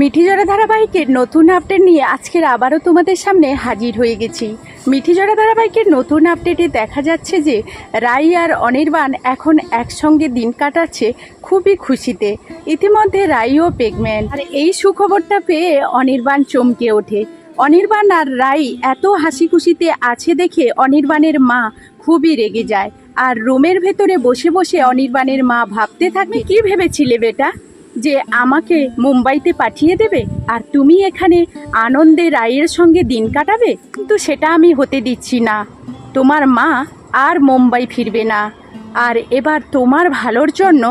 মিঠিজোড়া ধারাবাহিকের নতুন আপডেট নিয়ে আজকের আবারও তোমাদের সামনে হাজির হয়ে গেছি। মিঠিজোড়া ধারাবাহিকের নতুন আপডেটে দেখা যাচ্ছে যে, রাই আর অনির্বাণ এখন একসঙ্গে দিন কাটাচ্ছে খুবই খুশিতে। ইতিমধ্যে রাইও পেগম্যান আর এই সুখবরটা পেয়ে অনির্বাণ চমকে ওঠে। অনির্বাণ আর রাই এত হাসি খুশিতে আছে দেখে অনির্বাণের মা খুবই রেগে যায়। আর রুমের ভেতরে বসে বসে অনির্বাণের মা ভাবতে থাকবে কি ভেবেছিলে বেটা? যে আমাকে মুম্বাইতে পাঠিয়ে দেবে আর তুমি এখানে আনন্দে রায়ের সঙ্গে দিন কাটাবে, কিন্তু সেটা আমি হতে দিচ্ছি না। তোমার মা আর মুম্বাই ফিরবে না। আর এবার তোমার ভালোর জন্য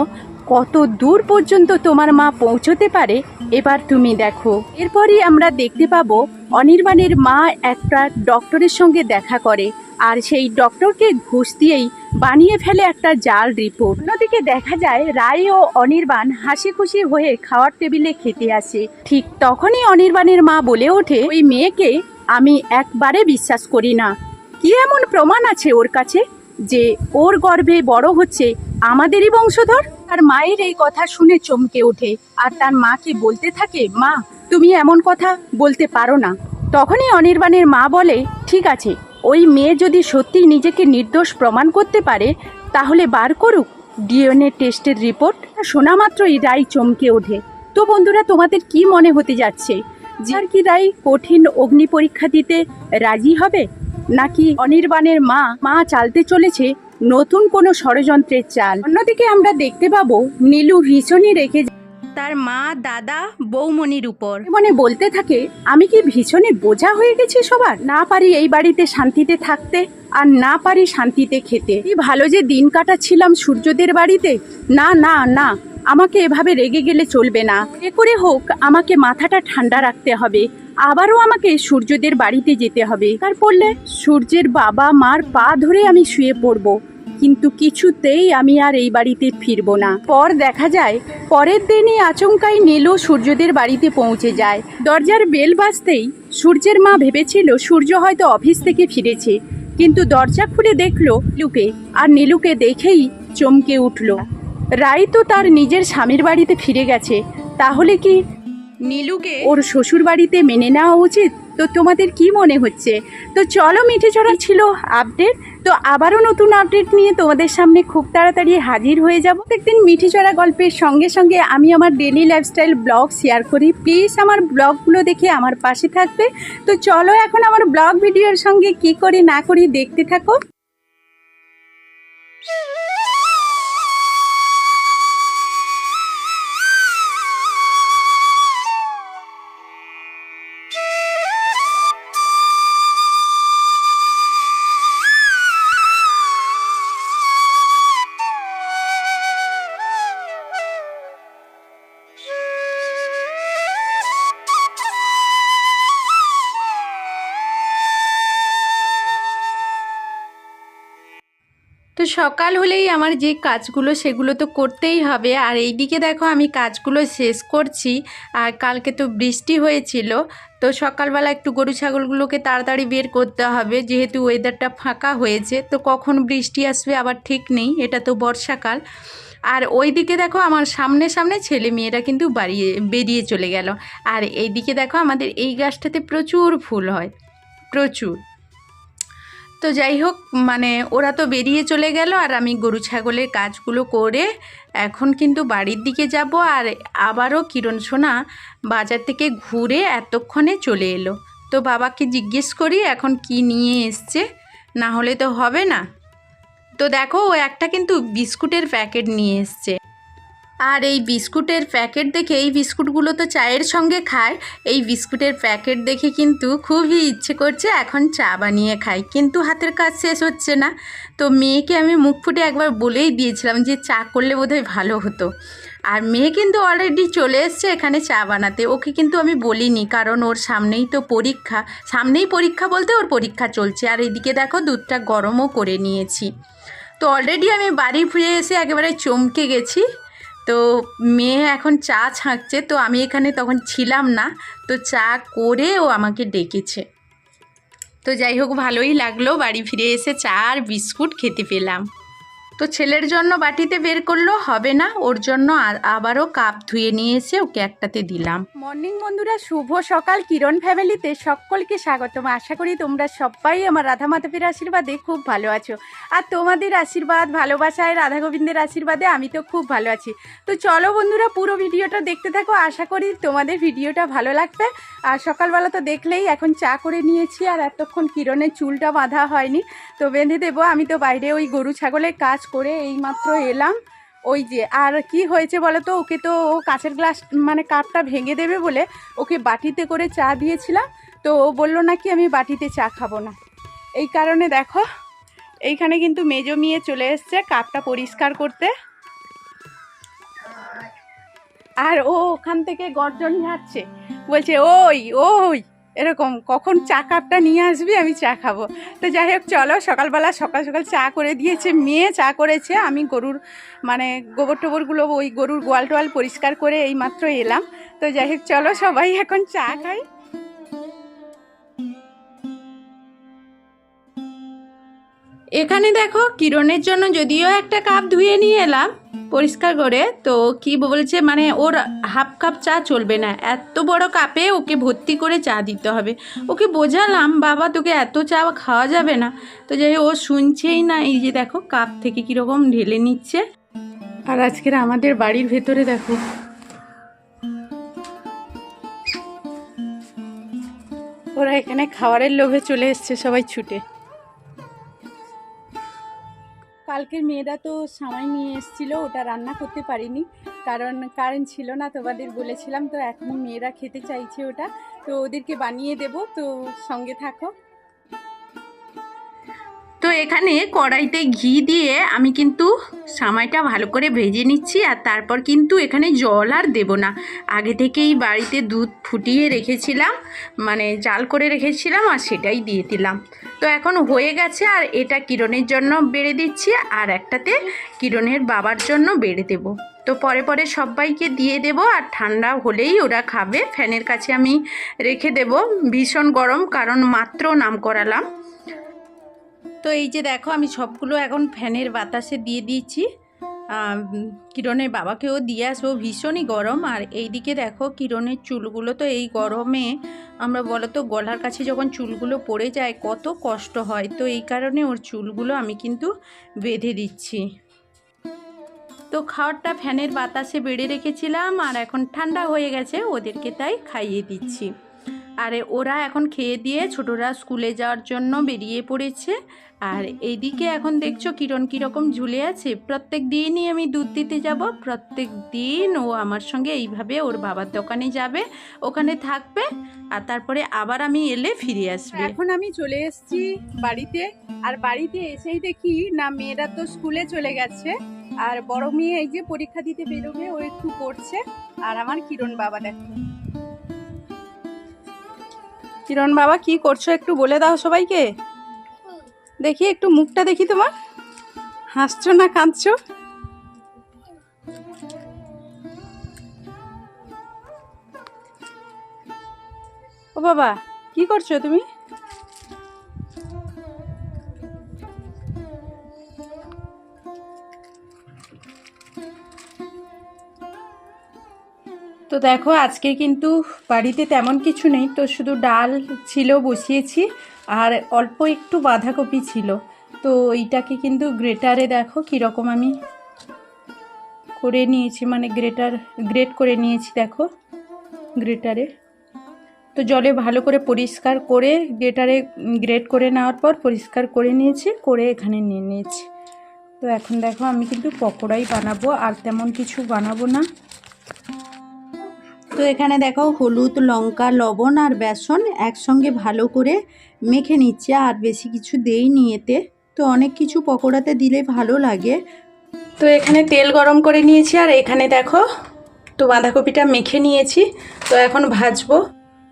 কত দূর পর্যন্ত তোমার মা পৌঁছতে পারে, এবার তুমি দেখো। এরপরই আমরা দেখতে পাবো অনির্বাণের মা একটা ডক্টরের সঙ্গে দেখা করে, আর সেই ডক্টরকে ঘুষ দিয়েই বানিয়ে ফেলে একটা জাল রিপোর্ট অন্যদিকে দেখা যায়, রায় ও অনির্বাণ হাসি খুশি হয়ে খাওয়ার টেবিলে খেতে আসে। ঠিক তখনই অনির্বাণের মা বলে ওঠে, ওই মেয়েকে আমি একবারে বিশ্বাস করি না। কি এমন প্রমাণ আছে ওর কাছে যে ওর গর্ভে বড় হচ্ছে আমাদেরই বংশধর? তার মায়ের এই কথা শুনে চমকে ওঠে, আর তার মাকে বলতে থাকে, মা, তুমি এমন কথা বলতে পারো না। তখনই অনির্বাণের মা বলে, ঠিক আছে ওই মেয়ে যদি সত্যি নিজেকে নির্দোষ প্রমাণ করতে পারে, তাহলে বার করুক। ডিএনএ টেস্টের রিপোর্ট শোনা মাত্রই রায় চমকে ওঠে। তো বন্ধুরা, তোমাদের কি মনে হতে যাচ্ছে? যে আর কি রাই কঠিন অগ্নি পরীক্ষা দিতে রাজি হবে? নাকি অনির্বাণের মা মা চালতে চলেছে নতুন কোনো ষড়যন্ত্রের চাল? অন্যদিকে আমরা দেখতে পাবো, নীলু ভীষণই রেখে তার মা, দাদা বৌমনির উপর। মানে বলতে থাকে, আমি কি ভীষণে বোঝা হয়ে গেছি সবার? না পারি এই বাড়িতে শান্তিতে থাকতে আর না পারি শান্তিতে খেতে। কি ভালো যে দিন কাটাচ্ছিলাম সূর্যদের বাড়িতে। না না না, আমাকে এভাবে রেগে গেলে চলবে না। এ করে হোক, আমাকে মাথাটা ঠান্ডা রাখতে হবে। আবারও আমাকে সূর্যদের বাড়িতে যেতে হবে। তার পড়লে সূর্যের বাবা মার পা ধরে আমি শুয়ে পড়ব। কিন্তু কিছুতেই আমি আর এই বাড়িতে ফিরবো না। পর দেখা যায় পরের দিনই আচমকাই নীলু সূর্যদের বাড়িতে পৌঁছে যায়। দরজার বেল বাজতেই সূর্যের মা ভেবেছিল সূর্য হয়তো অফিস থেকে ফিরেছে কিন্তু দরজা খুলে দেখল লুকে আর নীলুকে দেখেই চমকে উঠল। রাই তো তার নিজের স্বামীর বাড়িতে ফিরে গেছে তাহলে কি নীলুকে ওর শ্বশুর বাড়িতে মেনে নেওয়া উচিত? তো তোমাদের কি মনে হচ্ছে? তো চলো মিঠে চড়া ছিল আপডেট তো আবারও নতুন আপডেট নিয়ে তোমাদের সামনে খুব তাড়াতাড়ি হাজির হয়ে যাব। একদিন মিঠি চড়া গল্পের সঙ্গে সঙ্গে আমি আমার ডেলি লাইফস্টাইল ব্লগ শেয়ার করি। প্লিজ আমার ব্লগগুলো দেখে আমার পাশে থাকবে। তো চলো এখন আমার ব্লগ ভিডিওর সঙ্গে কি করি না করি দেখতে থাকো। তো সকাল হলেই আমার যে কাজগুলো সেগুলো তো করতেই হবে। আর এইদিকে দেখো আমি কাজগুলো শেষ করছি, আর কালকে তো বৃষ্টি হয়েছিল। তো সকালবেলা একটু গরু ছাগলগুলোকে তাড়াতাড়ি বের করতে হবে, যেহেতু ওয়েদারটা ফাঁকা হয়েছে। তো কখন বৃষ্টি আসবে আবার ঠিক নেই, এটা তো বর্ষাকাল। আর ওই দিকে দেখো আমার সামনে সামনে ছেলে মেয়েরা কিন্তু বাড়িয়ে বেরিয়ে চলে গেল। আর এইদিকে দেখো আমাদের এই গাছটাতে প্রচুর ফুল হয়, প্রচুর। তো যাই হোক মানে ওরা তো বেরিয়ে চলে গেল আর আমি গরু ছাগলের কাজগুলো করে এখন কিন্তু বাড়ির দিকে যাব আর আবারও কিরণ সোনা বাজার থেকে ঘুরে এতক্ষণে চলে এলো। তো বাবাকে জিজ্ঞেস করি, এখন কি নিয়ে এসছে? না হলে তো হবে না। তো দেখো, ও একটা কিন্তু বিস্কুটের প্যাকেট নিয়ে এসছে। আর এই বিস্কুটের প্যাকেট দেখে, এই বিস্কুটগুলো তো চায়ের সঙ্গে খায়, এই বিস্কুটের প্যাকেট দেখে কিন্তু খুবই ইচ্ছে করছে এখন চা বানিয়ে খাই। কিন্তু হাতের কাজ শেষ হচ্ছে না। তো মেয়েকে আমি মুখ ফুটে একবার বলেই দিয়েছিলাম যে চা করলে বোধহয় ভালো হতো। আর মেয়ে কিন্তু অলরেডি চলে এসছে এখানে চা বানাতে। ওকে কিন্তু আমি বলিনি, কারণ ওর সামনেই তো পরীক্ষা। সামনেই পরীক্ষা বলতে ওর পরীক্ষা চলছে। আর এদিকে দেখো, দুধটা গরমও করে নিয়েছি। তো অলরেডি আমি বাড়ি ফিরে এসে একেবারে চমকে গেছি। তো মেয়ে এখন চা ছাঁকছে, তো আমি এখানে তখন ছিলাম না, তো চা করে ও আমাকে ডেকেছে। তো যাই হোক, ভালোই লাগল, বাড়ি ফিরে এসে চা আর বিস্কুট খেতে পেলাম। তো ছেলের জন্য বাটিতে বের করল হবে না, ওর জন্য আবারও কাপ ধুয়ে নিয়ে এসে ওকে একটাতে দিলাম। মর্নিং বন্ধুরা, শুভ সকাল। কিরণ ফ্যামিলিতে সকলকে স্বাগতম। আশা করি তোমরা সবাই আমার রাধা মাধবের আশীর্বাদে খুব ভালো আছো। আর তোমাদের আশীর্বাদ, ভালোবাসায় রাধা গোবিন্দের আশীর্বাদে আমি তো খুব ভালো আছি। তো চলো বন্ধুরা, পুরো ভিডিওটা দেখতে থাকো। আশা করি তোমাদের ভিডিওটা ভালো লাগবে। আর সকালবেলা তো দেখলেই এখন চা করে নিয়েছি, আর এতক্ষণ কিরণের চুলটা বাঁধা হয়নি। তো বেঁধে দেবো। আমি তো বাইরে ওই গরু ছাগলের কাজ করে এইমাত্র এলাম। ওই যে, আর কি হয়েছে বলো তো ওকে তো ও কাঁচের গ্লাস মানে কাপটা ভেঙে দেবে বলে ওকে বাটিতে করে চা দিয়েছিলাম। তো ও বলল নাকি আমি বাটিতে চা খাব না। এই কারণে দেখো, এইখানে কিন্তু মেজো মিয়ে চলে এসছে কাপটা পরিষ্কার করতে। আর ও ওখান থেকে গর্জন ঝাড়ছে বলছে, ওই ওই এরকম, কখন চা কাপটা নিয়ে আসবি, আমি চা খাব। তো যাই হোক, চলো, সকালবেলা সকাল সকাল চা করে দিয়েছে, মেয়ে চা করেছে। আমি গরুর মানে গোবর টোবরগুলো, ওই গরুর গোয়াল টোয়াল পরিষ্কার করে এই মাত্র এলাম। তো যাই হোক, চলো সবাই এখন চা খাই। এখানে দেখো, কিরণের জন্য যদিও একটা কাপ ধুয়ে নিয়ে এলাম পরিষ্কার করে, তো কি বলছে মানে ওর হাফ কাপ চা চলবে না। এত বড় কাপে ওকে ভর্তি করে চা দিতে হবে। ওকে বোঝালাম, বাবা, তোকে এত চা খাওয়া যাবে না। তো যাই ও শুনছেই না, এই যে দেখো, কাপ থেকে কীরকম ঢেলে নিচ্ছে। আর আজকের আমাদের বাড়ির ভেতরে দেখো। ওরা এখানে খাবারের লোভে চলে এসছে সবাই ছুটে। কালকের মেয়েরা তো সময় নিয়ে এসেছিল, ওটা রান্না করতে পারিনি। কারণ কারেন্ট ছিল না তোমাদের বলেছিলাম, তো এখন মেয়েরা খেতে চাইছে ওটা, তো ওদেরকে বানিয়ে দেব, তো সঙ্গে থাকো। তো এখানে কড়াইতে ঘি দিয়ে আমি কিন্তু সামাইটা ভালো করে ভেজে নিচ্ছি আর তারপর কিন্তু এখানে জল আর দেব না। আগে থেকেই বাড়িতে দুধ ফুটিয়ে রেখেছিলাম মানে জাল করে রেখেছিলাম আর সেটাই দিয়ে দিলাম। তো এখন হয়ে গেছে আর এটা কিরণের জন্য বেড়ে দিচ্ছি আর একটাতে কিরণের বাবার জন্য বেড়ে দেব। তো পরে পরে সবাইকে দিয়ে দেব আর ঠান্ডা হলেই ওরা খাবে। ফ্যানের কাছে আমি রেখে দেব। ভীষণ গরম, কারণ মাত্র নাম করালাম তো এই যে দেখো, আমি সবগুলো এখন ফ্যানের বাতাসে দিয়ে দিয়েছি। কিরণের বাবাকেও দিয়ে আসব, ভীষণই গরম। আর এইদিকে দেখো, কিরণের চুলগুলো তো এই গরমে, আমরা বলো তো গলার কাছে যখন চুলগুলো পড়ে যায়, কত কষ্ট হয়। তো এই কারণে ওর চুলগুলো আমি কিন্তু বেঁধে দিচ্ছি। তো খাওয়ারটা ফ্যানের বাতাসে বেড়ে রেখেছিলাম, আর এখন ঠান্ডা হয়ে গেছে, ওদেরকে তাই খাইয়ে দিচ্ছি। আর ওরা এখন খেয়ে দিয়ে ছোটরা স্কুলে যাওয়ার জন্য বেরিয়ে পড়েছে। আর এইদিকে এখন দেখছ কিরণ কীরকম ঝুলে আছে। প্রত্যেক দিনই আমি দুধ দিতে যাব, প্রত্যেক দিন ও আমার সঙ্গে এইভাবে ওর বাবার দোকানে যাবে, ওখানে থাকবে, আর তারপরে আবার আমি এলে ফিরে আসবে। এখন আমি চলে এসেছি বাড়িতে, আর বাড়িতে এসেই দেখি না মেয়েরা তো স্কুলে চলে গেছে, আর বড় মেয়ে এই যে পরীক্ষা দিতে বেরোবে, ও একটু পড়ছে, আর আমার কিরণ বাবা দেখো। কিরণ বাবা, কি করছ? একটু বলে দাও সবাইকে। দেখি, একটু মুখটা দেখি তোমার। হাসছো না কাঁদছো? ও বাবা, কি করছ তুমি? তো দেখো, আজকে কিন্তু বাড়িতে তেমন কিছু নেই। তো শুধু ডাল ছিল, বসিয়েছি, আর অল্প একটু বাঁধাকপি ছিল। তো এইটাকে কিন্তু গ্রেটারে দেখো কীরকম আমি করে নিয়েছি মানে গ্রেটার, গ্রেট করে নিয়েছি দেখো, গ্রেটারে। তো জলে ভালো করে পরিষ্কার করে, গ্রেটারে গ্রেট করে নেওয়ার পর পরিষ্কার করে নিয়েছি, করে এখানে নিয়ে নিয়েছি। তো এখন দেখো, আমি কিন্তু পকোড়াই বানাবো, আর তেমন কিছু বানাবো না। তো এখানে দেখো হলুদ, লঙ্কা, লবণ আর বেসন একসঙ্গে ভালো করে মেখে নিচ্ছে আর বেশি কিছু দেইনি এতে। তো অনেক কিছু পকোড়াতে দিলে ভালো লাগে। তো এখানে তেল গরম করে নিয়েছি আর এখানে দেখো তো বাঁধাকপিটা মেখে নিয়েছি। তো এখন ভাজবো।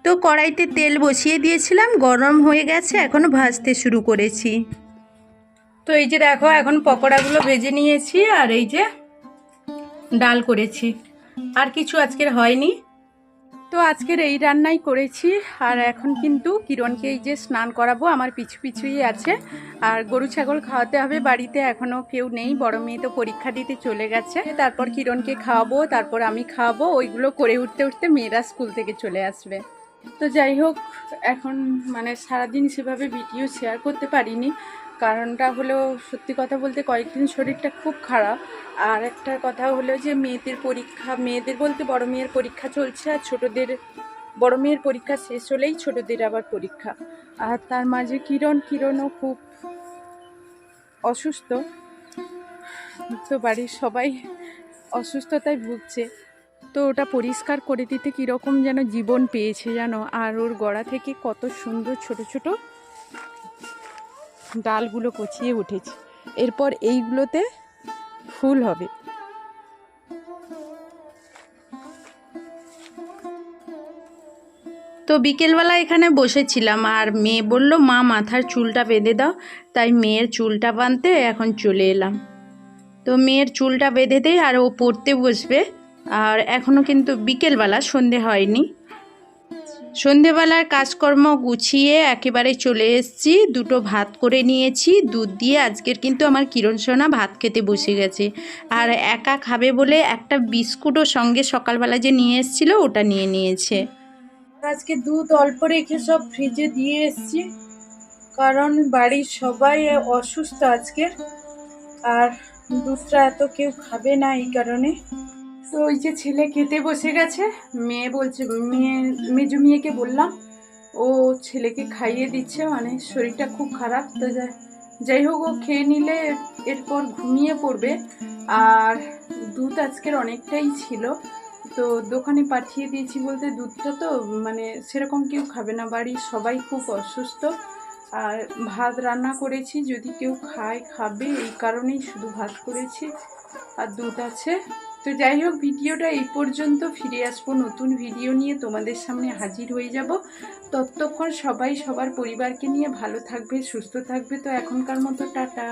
তো কড়াইতে তেল বসিয়ে দিয়েছিলাম, গরম হয়ে গেছে, এখন ভাজতে শুরু করেছি। তো এই যে দেখো এখন পকোড়াগুলো ভেজে নিয়েছি আর এই যে ডাল করেছি। আর কিছু আজকের হয়নি। তো আজকের এই রান্নাই করেছি, আর এখন কিন্তু কিরণকে এই যে স্নান করাবো, আমার পিছু পিছুই আছে। আর গরু ছাগল খাওয়াতে হবে, বাড়িতে এখনও কেউ নেই, বড় মেয়ে তো পরীক্ষা দিতে চলে গেছে। তারপর কিরণকে খাওয়াবো, তারপর আমি খাওয়াবো, ওইগুলো করে উঠতে উঠতে মেয়েরা স্কুল থেকে চলে আসবে। তো যাই হোক, এখন মানে সারাদিন সেভাবে ভিডিও শেয়ার করতে পারিনি। কারণটা হলো সত্যি কথা বলতে কয়েকদিন শরীরটা খুব খারাপ। আর একটা কথা হলো যে মেয়েদের পরীক্ষা, মেয়েদের বলতে বড় মেয়ের পরীক্ষা চলছে আর ছোটদের, বড় মেয়ের পরীক্ষা শেষ হলেই ছোটদের আবার পরীক্ষা। আর তার মাঝে কিরণ, কিরণও খুব অসুস্থ। তো বাড়ির সবাই অসুস্থতায় ভুগছে। তো ওটা পরিষ্কার করে দিতে কীরকম যেন জীবন পেয়েছে জানো? আর ওর গড়া থেকে কত সুন্দর ছোট ছোট ডালগুলো কচিয়ে উঠেছে। এরপর এইগুলোতে ফুল হবে। তো বিকেলবেলা এখানে বসেছিলাম আর মেয়ে বলল, মা, মাথার চুলটা বেঁধে দাও। তাই মেয়ের চুলটা বাঁধতে এখন চলে এলাম। তো মেয়ের চুলটা বেঁধে দেয় আর ও পড়তে বসবে। আর এখনও কিন্তু বিকেলবেলা সন্ধে হয়নি। সন্ধেবেলার কাজকর্ম গুছিয়ে একেবারে চলে এসেছি। দুটো ভাত করে নিয়েছি, দুধ দিয়ে আজকের কিন্তু আমার কিরণ সোনা ভাত খেতে বসে গেছে। আর একা খাবে বলে একটা বিস্কুটও সঙ্গে সকালবেলা যে নিয়ে এসেছিল, ওটা নিয়ে নিয়েছে। আজকে দুধ অল্প রেখে সব ফ্রিজে দিয়ে এসেছি, কারণ বাড়ির সবাই অসুস্থ আজকে আর দুধটা এত কেউ খাবে না এই কারণে। তো ওই যে ছেলে খেতে বসে গেছে, মেয়ে বলছে, মেয়ে, মেজু মেয়েকে বললাম, ও ছেলেকে খাইয়ে দিচ্ছে মানে শরীরটা খুব খারাপ, তো যাই হোক, ও খেয়ে নিলে এরপর ঘুমিয়ে পড়বে। আর দুধ আজকের অনেকটাই ছিল, তো দোকানে পাঠিয়ে দিয়েছি বলতে দুধটা তো মানে সেরকম কেউ খাবে না, বাড়ির সবাই খুব অসুস্থ। আর ভাত রান্না করেছি, যদি কেউ খায়, খাবে, এই কারণেই শুধু ভাত করেছি। আর দুধ আছে। তো যাই হোক, ভিডিওটা এই পর্যন্ত। ফিরে আসব নতুন ভিডিও নিয়ে। তোমাদের সামনে হাজির হয়ে যাব। ততক্ষণ সবাই সবার পরিবারকে নিয়ে ভালো থাকবে, সুস্থ থাকবে। তো এখনকার মতো, টাটা।